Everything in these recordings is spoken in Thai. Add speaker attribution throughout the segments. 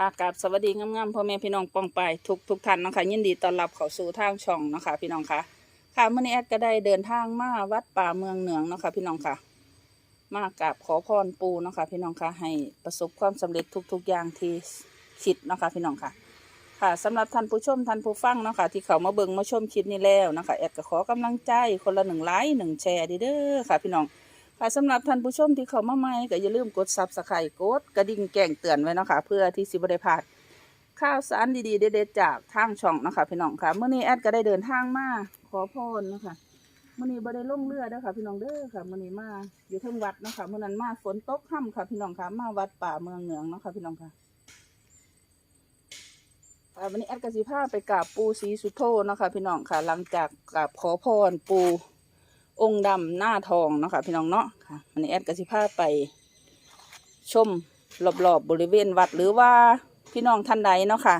Speaker 1: ค่ะกราบสวัสดีงามๆพ่อแม่พี่น้องปองไปทุกทุกท่านนะคะยินดีต้อนรับเข้าสู่ทางช่องนะคะพี่น้องค่ะค่ะเมื่อนี้แอดก็ได้เดินทางมาวัดป่าเมืองเหนืองนะคะพี่น้องค่ะ มากราบขอพรปูนะคะพี่น้องค่ะให้ประสบความสำเร็จทุก ๆ อย่างที่คิดนะคะพี่น้องค่ะ ค่ะสำหรับท่านผู้ชมท่านผู้ฟังนะคะที่เขามาเบิ่งมาชมคลิปนี้แล้วนะคะแอดก็ขอกำลังใจคนละหนึ่งไลค์หนึ่งแชร์ดีเด้อค่ะพี่น้อง ค่ะสำหรับท่านผู้ชมที่เข้ามาใหม่ก็อย่าลืมกดซับสไครต์กดกระดิ่งแจ้งเตือนไว้นะคะเพื่อที่สิบได้พลาดข่าวสารดีๆเด็ดๆจากทางช่องนะคะพี่น้องค่ะเมื่อนี้แอดก็ได้เดินทางมาขอพรนะคะเมื่อนี้บ่ได้ลงเรือเด้อค่ะ พี่น้องเด้อค่ะเมื่อนี้มาอยู่เทิงวัดนะคะเมื่อนั้นมาฝนตกค่ำค่ะ พี่น้องค่ะมาวัดป่าเมืองเหนืองเนาะค่ะพี่น้องค่ะค่ะวันนี้แอดกสิพาไปกราบปูศรีสุโธนะคะพี่น้องค่ะ หลังจากกราบขอพรปู องค์ดำหน้าทองเนาะค่ะพี่น้องเนาะค่ะวันนี้แอดกสิพาไป ชมรอบๆบบริเวณวัดหรือว่าพี่น้องท่านใดเนาะค่ะ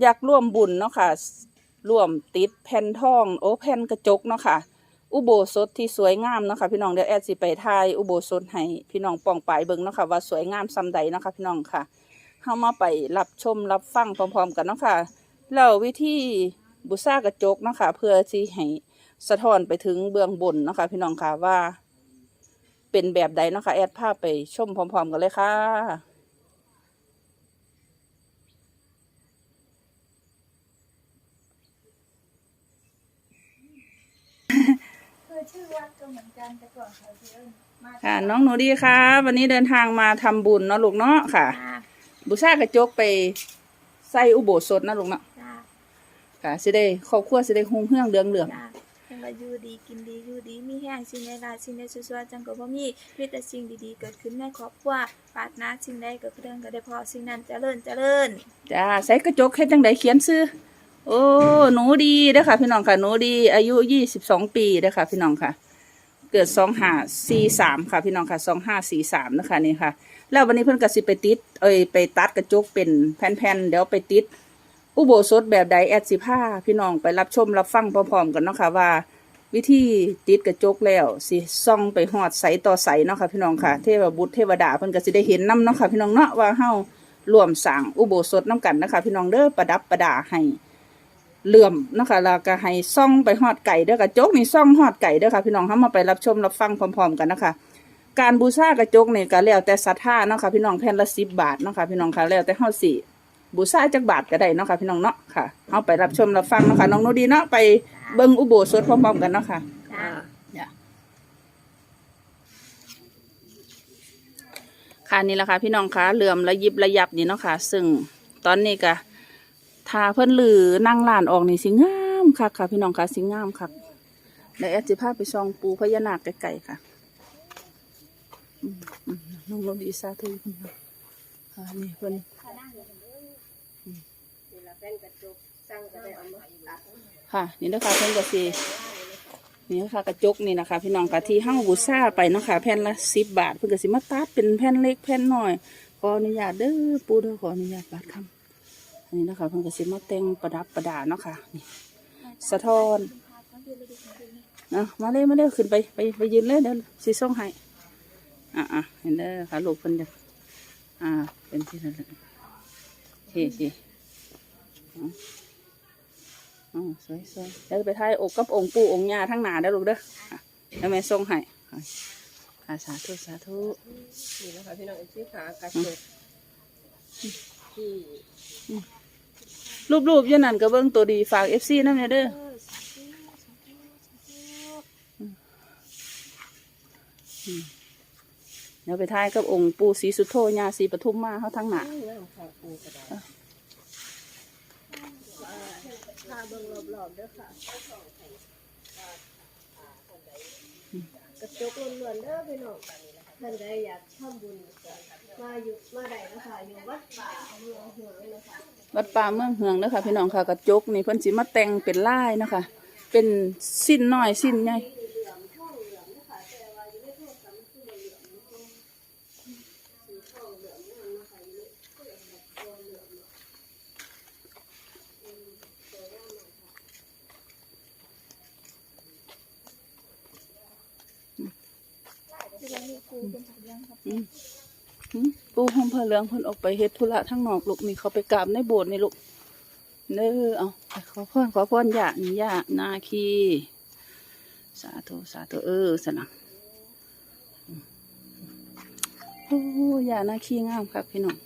Speaker 1: อยากร่วมบุญเนาะค่ะร่วมติดแผ่นทอง โอ้แผ่นกระจกเนาะค่ะ อุโบสถที่สวยงามเนาะค่ะพี่น้องเดี๋ยวแอดสิไปถ่ายอุโบสถให้พี่น้องปองปายเบิ่งเนาะค่ะว่าสวยงามซำใดเนาะค่ะพี่น้องค่ะเข้ามาไปรับชมรับฟังพร้อมๆกันเนาะค่ะแล้ววิธีบูชากระจกเนาะค่ะเพื่อที่ให้ สะท้อนไปถึงเบื้องบนเนาะคะ พี่น้องค่ะว่า เป็นแบบใดเนาะคะ แอดภาพไปชมพร้อม ๆ กันเลยค่ะ
Speaker 2: คือชื่อวัดก็เหมือนกันแต่ก่อนเขาชื่อมา
Speaker 1: ค่ะ น้องหนูดีค่ะ วันนี้เดินทางมาทำบุญเนาะลูกเนาะค่ะ
Speaker 2: จ้า
Speaker 1: บูชากระจกไปใส่อุโบสถนะลูกเนาะ
Speaker 2: จ้า
Speaker 1: ค่ะสิได้ครอบครัวสิได้หุ่งเฮืองเรืองเรือง
Speaker 2: จ้าเห็น ว่าอยู่ดีกินดีอยู่ดีมีแห้งสิ่งใดลาสิ่งใดชั่วๆจังก็บ่มีมีแต่สิ่งดีๆเกิดขึ้นในครอบครัวปรารถนาสิ่งใดก็เรื่องก็ได้พอสิ่งนั้นเจริญเจริญ
Speaker 1: จ้าใส่กระจกเฮ็ดจังไดเขียนซื้อโอ้หนูดีเด้อค่ะ พี่น้องค่ะหนูดี อายุยี่สิบสองปีเด้อค่ะ พี่น้องค่ะ เกิดสองห้าสี่สามค่ะ พี่น้องค่ะสองห้าสี่สามนะคะนี่ค่ะ แล้ววันนี้เพิ่อนก็สิไปติด เอ้ยไปตัดกระจกเป็นแผ่นๆเดี๋ยวไปติดอุโบสถแบบใดแอดสิผ้าพี่น้องไปรับชมรับฟังพร้อมๆกันเนาะค่ะว่า วิธีติดกระจกแล้วสิส่องไปหอดใสต่อใสเนาะค่ะพี่น้องค่ะ เทวบุตรเทวดาเพิ่นก็สิได้เห็นนํเนาะค่ะพี่น้องเนาะว่าเฮารวมสร้างอุโบสถนํกันนะคะพี่น้องเด้อประดับประดาให้เหลื่อมเนาะคะแล้วก็ให้ส่องไปหอดไก่เด้อกระจกนี่ส่องหอดไก่เด้อค่ะพี่น้องเฮามาไปรับชมรับฟังพร้อมๆกันนะคะ การบูชากระจกนี่ก็แล้วแต่ศรัทธาเนาะค่ะพี่น้องแผ่นละ10บาทเนาะค่ะพี่น้องค่ะแล้วแต่เฮาสิบูชาจักบาทก็ได้เนาะค่ะพี่น้องเนาะค่ะเฮาไปรับชมรับฟังเนาะค่ะน้องโนดีเนาะไป เบิ่งอุโบสถพร้อมๆกันเนาะค่ะ
Speaker 2: จ้า
Speaker 1: จ้ะค่ะนี่แหละค่ะพี่น้องคะเหลื่อมระยิบระยับนี่เนาะค่ะ ซึ่งตอนนี้ก็ทาเพิ่นลือนั่งลานออกนี่สิงามค่ะค่ะ พี่น้องค่ะสิงามค่ะเดี๋ยวแอดสิพาไปซองปูพญานาคไกลๆค่ะอืมอืมน้องโรดีสาธุคุณค่ะอ่านี่เพิ่น ค่ะ นี่นะคะเพิ่นก็สินี่นะคะกระจกนี่นะคะ พี่น้องกะที่ห้างบูซ่าไปนะคะแผ่นละสิบบาท เพื่นก็สิมาตัดเป็นแผ่นเล็กแผ่นน้อยขออนุญาตเด้อปูเด้อขออนุญาตบาดคำอันนี้นะคะเพิ่นก็สิมาแต่งประดับประดาเนาะค่ะนี่สะท้อนอะมาเลยมาเลยขึ้นไปไปไปยืนเลยเดี๋ยวสิส่งให้อะอะเห็นเด้อค่ะลูกเพิ่นจะอ่าเป็นที่นั่นแหละเท่สิอะ อ๋อสวยสวยเดี๋ยวไปถ่ายอกกับองค์ปู่องค์ย่าทั้งหนาได้อลูกเด้อค่ะแล้วแม่ส่งให้ค่ะค่ะสาธุสาธุ
Speaker 3: นี่นะคะพี่น้องเอฟซีขากระจกที่
Speaker 1: รูปๆอยันนั่นก็เบิ่งตัวดีฝากเอฟซีนั่นเด้อ เดี๋ยวไปถ่ายกับองค์ปู่ศรีสุโธย่าศรีปทุมมาเขาทั้งหนา
Speaker 3: นี่น้ำค่ะปูกระดาษ พาเบิ่งรอบๆด้วยค่ะกระจกล้วนๆเด้อพี่น้องท่านใดอยากทำบุญมาอยู่มาใดนะคะอยู่วัดป่าเมืองหัวเลยนะคะ
Speaker 1: วัดป่าเมืองเฮืองนะคะพี่น้องค่ะกระจกนี่เพิ่นสิมาแต่งเป็นลายนะคะเป็นสิ้นน้อยสิ้นใหญ่ ปูห้ยงหอมผ้าเหลืองพิ่นออกไปเฮ็ดธุระทั้งนอกลูกนี่เขาไปกราบในโบสถ์นี่ลูกเด้อเอาขอพ่นขอพ่นี่ย่านาคี สาธุสาธุเออสนังโอ้ย่านาคีงามครับพี่น้อง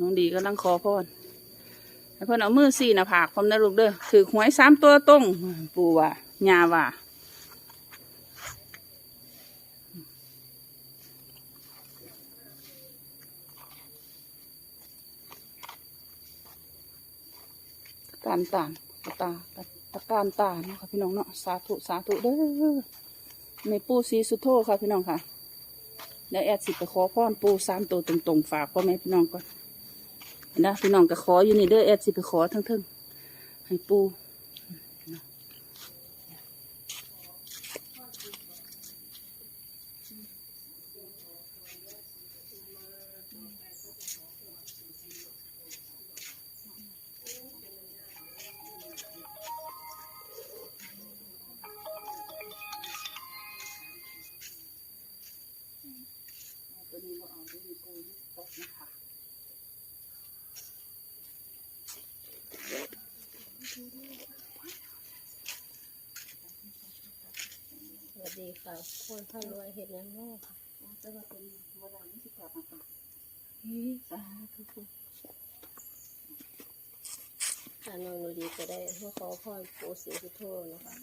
Speaker 1: น้องดีก็ลังขอพรให้พ่นเอามือสี่น้าผากพร้มนะลูกเด้อถือหวยสามตัวตรงปูว่ายาว่ะ การตานตาตาตะการตาเนาะค่ะพี่น้องเนาะสาธุสาธุเด้อในปูสีสุโธค่ะพี่น้องค่ะแล้วแอดสิไปขอพรปูสามตัวตรงๆฝากพ่อแม่พี่น้องก่อนนะพี่น้องก็ขออยู่นี่เด้อแอดสิไปขอทั้งเทิงให้ปู ดีค่ะ
Speaker 3: คนพารวยเห็ดยังโง่ค่ะ
Speaker 1: จะมาเป็นวันนี้สิบแปดต่างสาธุ
Speaker 3: ถ้าน้องหนูดีก็ได้เพื่อขอพรปู่ศรีสุโธนะคะ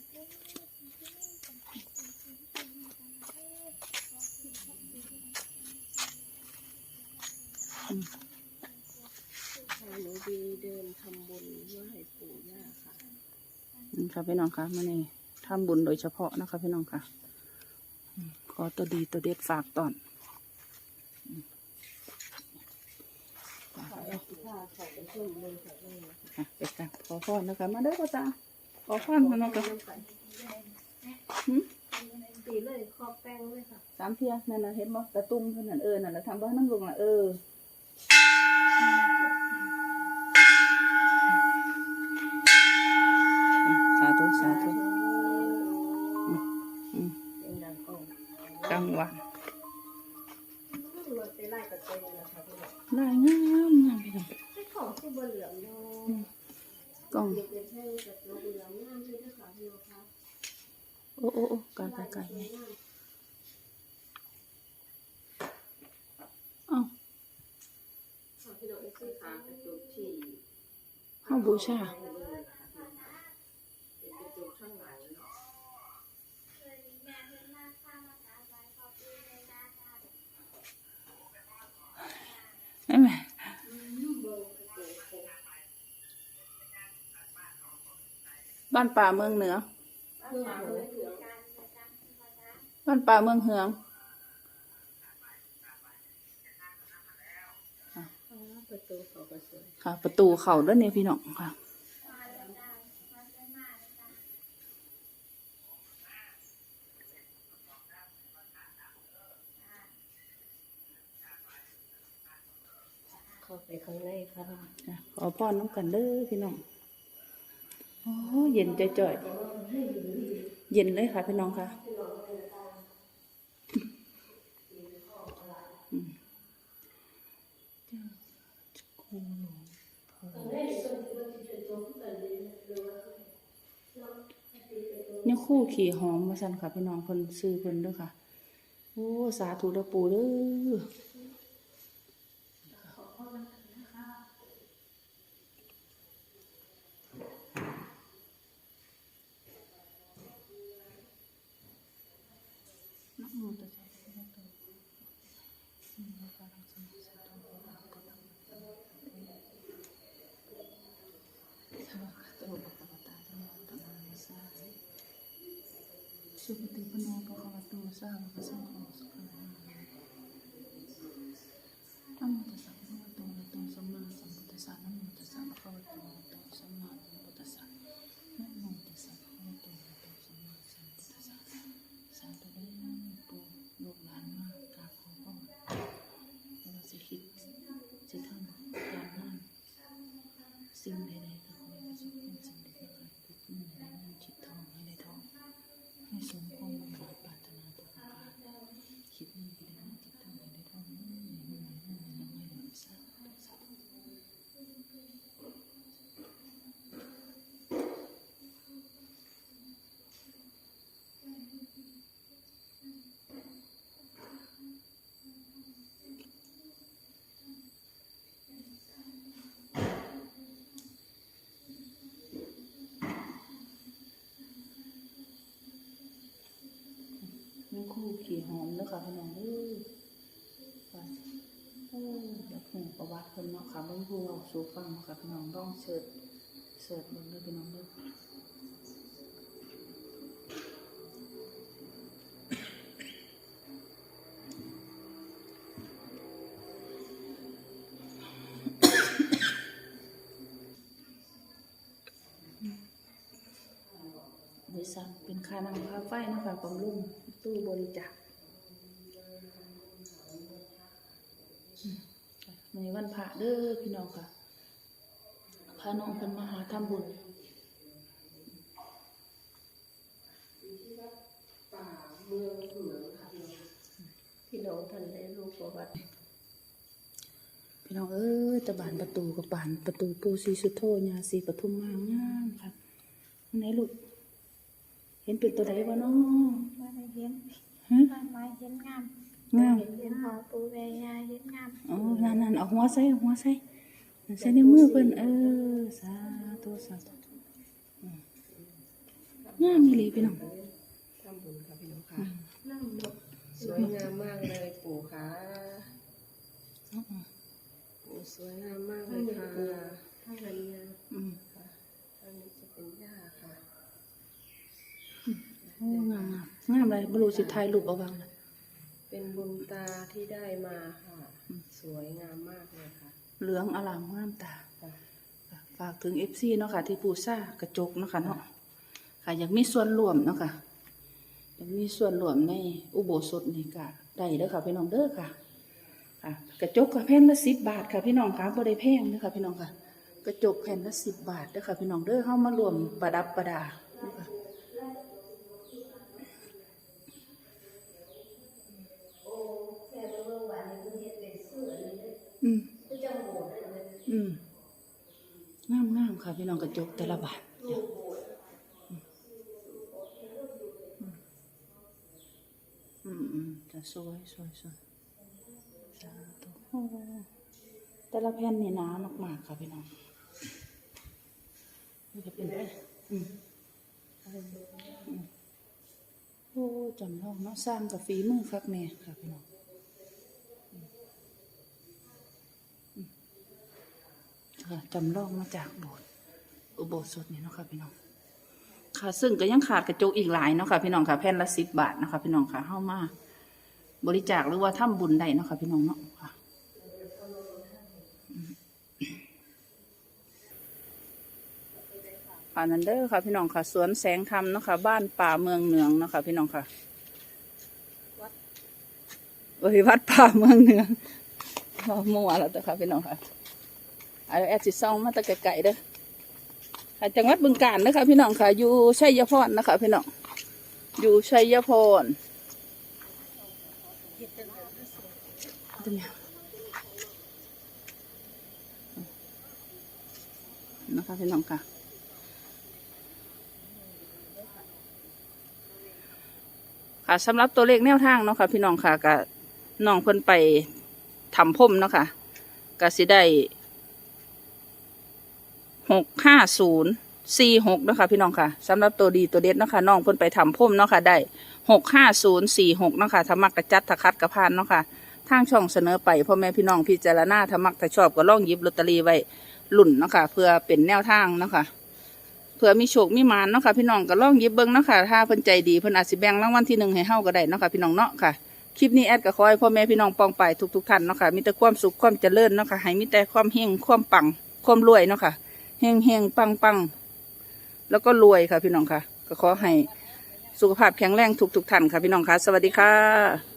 Speaker 3: ถ้าหนูดีเดินทำบุญไหว้ปู่ย่าค่ะ
Speaker 1: นี่ค่ะพี่น้องค่ะมื่อนี้ ทำบุญโดยเฉพาะนะคะพี่น้องค่ะอืมขอตัวดีตัวเด็ดฝากตอน
Speaker 3: ขอให้สุภาพขอเป็นช่วงเลยค่ะแม่
Speaker 1: อะไปกันขอพรนะคะ มาเด้อพ่อตา ขอพรพี่น้องค่ะหืม
Speaker 3: ตีเลยครอบแป้งเลยค่ะ
Speaker 1: สามเทียนั่นนะเห็นบ่ตะตุ้มเท่านั้นเออ นั่นแหละทำบ้านน้ำลงละเออ โอ้
Speaker 3: โอ้
Speaker 1: กา
Speaker 3: รไก
Speaker 1: ลไกลไงเอ้า
Speaker 3: วห้อง
Speaker 1: บูชาไม่แม่บ้านป่าเมืองเหนือ
Speaker 3: เพื่อเหลืองเหลือง
Speaker 1: บ้านป่าเมืองเฮือง
Speaker 3: ประตูเขาก็สวย
Speaker 1: ค่ะ ประตูเขาด้านนี้พี่น้องค่ะ
Speaker 3: เข้าไปข้างในค่ะ
Speaker 1: จ้ะขอพรน้ำกันเด้อพี่น้องโอ้เย็นจ่อยๆเย็นเลยค่ะพี่น้องค่ะ นี่คู่ขี่หอมมาสั่นค่ะพี่น้องคนซื้อเพิ่นเด้วยค่ะ โอ้ สาธุเด้อปูเด้อนะโมตัสสะภะคะวะโตสัมมาสัมพุทธัสสะนะโมตัสสะภะคะวะโตอะระหะโตสัมมาสัมพุทธัสสะนะโมตัสสะ สุปฏิปันโนภะควะโตสาวกสังโฆสุขะนะโมตัสสะภะคะวะโตอะระหะโตสัมมาสัมพุทธัสสะนะโมตัสสะภะคะวะโตอะระหะโตสัมมาสัมพุทธัสสะนะโมตัสสะภะคะวะโตอะระหะโตสัมมาสัมพุทธัสสะสาธุเด้อปู่ลูกหลานมากกราบขอพรเราจะคิดจะทำการงานสิ่งใดๆก็ขอให้ประสบความสำเร็จนะคะทุกเมื่อใดเงินจิตทองให้ได้ทอง ให้สมความมุ่งหมายปรารถนาทุกประการ คู่ขี่หอมเด้อค่ะพี่น้องเด้อค่ะเอออยากฮู้ประวัติเพิ่นเนาะค่ะเบิ่งฮู้เอาสู่ฟังค่ะพี่น้องลองเสิร์ชเสิร์ชเบิ่งเด้อพี่น้องด้อบริษัทเป็นค่าน้ำค่าไฟนะคะบำรุง ตู้บริจาคอืมในวันพระเด้อพี่น้องค่ะพาน้องเพิ่นมาหาทำบุญ
Speaker 3: พี่น้องท่านได้รู้ประวัติ
Speaker 1: พี่น้องเอ้ยตะบานประตูกับบานประตูปูสีสุโธญาสีปทุมมางามค่ะอันไหนลูก เห็นเป็นตัวใดบ่เนาะ
Speaker 2: ว่าได้เห็น
Speaker 1: ฮะ
Speaker 2: ว่าไม้เห็นงาม
Speaker 1: งาม
Speaker 2: เห็นหอปูแวยาเห็นงาม
Speaker 1: อ๋อนั่นนั่นเอาหัวใส่เอาหัวใส่ใส่ในมือเพิ่นเออสาธุสาธุอืมงามอีหลีพี่น้อง
Speaker 3: ทำบุญค่ะพี่น้องค่ะสวยงามมากเลยปู่ค่ะปู่สวยงามมากเลยค่ะข้างในเนี่ย
Speaker 1: อืม
Speaker 3: ค่ะข้างนี้จะเป็นหญ้าค่ะ
Speaker 1: โอ้ งามงามงามเลยบรูสิถ่ายรูปเอาวางเลย
Speaker 3: เป็นบุญตาที่ได้มาค่ะ สวยงามมากเลยค่ะ
Speaker 1: เหลืองอลามงามตา
Speaker 3: ค่ะ
Speaker 1: ฝากถึงเอฟซีเนาะค่ะ ที่ปูซ่ากระจกเนาะค่ะเนาะค่ะอยากมีส่วนร่วมเนาะค่ะอยากมีส่วนร่วมในอุโบสถนี่ก็ได้เด้อค่ะพี่น้องเด้อค่ะค่ะ กระจกก็แผ่นละสิบบาทค่ะพี่น้องค่ะบ่ได้แพงเด้อค่ะพี่น้องค่ะ กระจกแผ่นละสิบบาทเด้อค่ะพี่น้องเด้อเฮามารวมประดับประดาเนาะค่ะอืม อืมงามงาม ค่ะพี่น้องกระจกแต่ละบาทอืมอืมจะสวยสวยสวยสาธุแต่ละแผ่นนี่หนามากๆค่ะพี่น้องนี่จะเป็นอืมอืมโอ้จำลองเนาะสร้างกับฝีมือคักแม่ค่ะพี่น้องค่ะจำลองมาจากโบสถ์ อุโบสถนี่เนาะค่ะพี่น้อง ค่ะ ซึ่งก็ยังขาดกระจกอีกหลายเนาะค่ะพี่น้องค่ะแผ่นละสิบบาทนะคะพี่น้องค่ะเข้ามา บริจาคหรือว่าทำบุญได้เนาะค่ะพี่น้องเนาะค่ะค่ะนันเดอร์ค่ะพี่น้องค่ะสวนแสงธรรมเนาะค่ะบ้านป่าเมืองเหนืองเนาะค่ะพี่น้องค่ะเอ้ยวัดป่าเมืองเหนืองมั่วแล้วเด้อค่ะพี่น้องค่ะเอาแอดสิซองมาแตะไก่ๆเด้อ ค่ะจังหวัดบึงกาฬนะคะ พี่น้องค่ะ อยู่ชัยพรนะคะ พี่น้อง อยู่ชัยพรตรงนี้นะคะพี่น้องค่ะค่ะสำหรับตัวเลขแนวทางเนาะค่ะ พี่น้องค่ะกับน้องเพิ่นไปทำพ่มเนาะค่ะก็สิได้ หกห้าศูนย์สี่หกนะคะพี่น้องค่ะสำหรับตัวดีตัวเด็ดนะคะน้องเพิ่นไปทำพุ่มเนาะค่ะได้หกห้าศูนย์สี่หกเนาะค่ะธรรมักระจัดทะคัดกระพานเนาะค่ะทางช่องเสนอไปพ่อแม่พี่น้องพิจารณาธรรมักถ้าชอบก็ล่องยิบลอตเตอรี่ไว้หลุ่นเนาะค่ะเพื่อเป็นแนวทางเนาะค่ะเพื่อมีโชคมีมานเนาะค่ะพี่น้องก็ล่องยิบเบิ้งเนาะค่ะถ้าเพิ่นใจดีเพิ่นอาจสิแบ่งรางวัลที่หนึ่งให้เฮาก็ได้เนาะค่ะพี่น้องเนาะค่ะคลิปนี้แอดก็ขอให้พ่อแม่พี่น้องปองไปทุกๆท่านเนาะค่ะมีแต่ความสุขความเจริญเนาะค่ะให้มีแต่ความเฮงความปังความรวยเนาะค่ะ เฮงเฮงปังปังแล้วก็รวยค่ะพี่น้องค่ะ ก็ขอให้สุขภาพแข็งแรงทุกทุกท่านค่ะพี่น้องค่ะ สวัสดีค่ะ